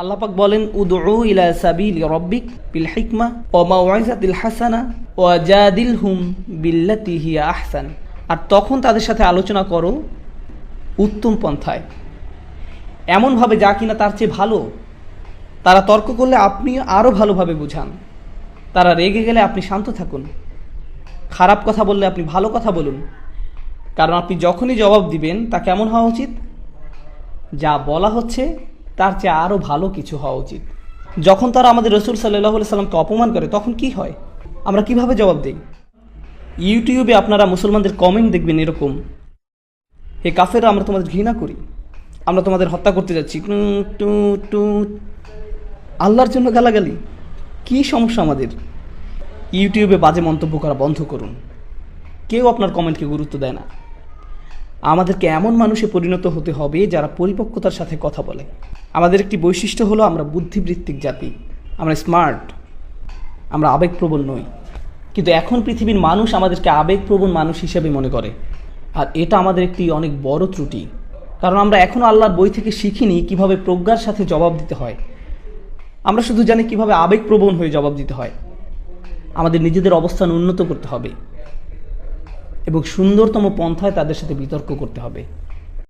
আল্লাপাক বলেন, উদউ ইলা সাবিল রব্বিক বিল হিকমা ও মাওয়াইজাতিল হাসানা ও জাদিল হুম বিল্লাতি হিয়া আহসান। আর তখন তাদের সাথে আলোচনা করো উত্তম পন্থায়। এমনভাবে যা কিনা তার চেয়ে ভালো, তারা তর্ক করলে আপনি আরও ভালোভাবে বুঝান। তারা রেগে গেলে আপনি শান্ত থাকুন। খারাপ কথা বললে আপনি ভালো কথা বলুন। কারণ আপনি যখনই জবাব দিবেন, তা কেমন হওয়া উচিত? যা বলা হচ্ছে তার চেয়ে আরও ভালো কিছু হওয়া উচিত। যখন তারা আমাদের রসুল সাল্লাহ সাল্লামকে অপমান করে, তখন কি হয়? আমরা কীভাবে জবাব দিই? ইউটিউবে আপনারা মুসলমানদের কমেন্ট দেখবেন এরকম, হে কাফেরা আমরা তোমাদের ঘৃণা করি। আমরা তোমাদের হত্যা করতে যাচ্ছি। টু টু আল্লাহর জন্য গালাগালি। কি সমস্যা আমাদের? ইউটিউবে বাজে মন্তব্য করা বন্ধ করুন। কেউ আপনার কমেন্টকে গুরুত্ব দেয় না। আমাদেরকে এমন মানুষে পরিণত হতে হবে যারা পরিপক্কতার সাথে কথা বলে। আমাদের একটি বৈশিষ্ট্য হলো আমরা বুদ্ধিবৃত্তিক জাতি। আমরা স্মার্ট। আমরা আবেগপ্রবণ নই। কিন্তু এখন পৃথিবীর মানুষ আমাদেরকে আবেগপ্রবণ মানুষ হিসেবে মনে করে। আর এটা আমাদের একটি অনেক বড় ত্রুটি। কারণ আমরা এখনও আল্লাহর বই থেকে শিখিনি কীভাবে প্রজ্ঞার সাথে জবাব দিতে হয়। আমরা শুধু জানি কীভাবে আবেগপ্রবণ হয়ে জবাব দিতে হয়। আমাদের নিজেদের অবস্থান উন্নত করতে হবে। এবং সুন্দরতম পন্থায় তাদের সাথে বিতর্ক করতে হবে।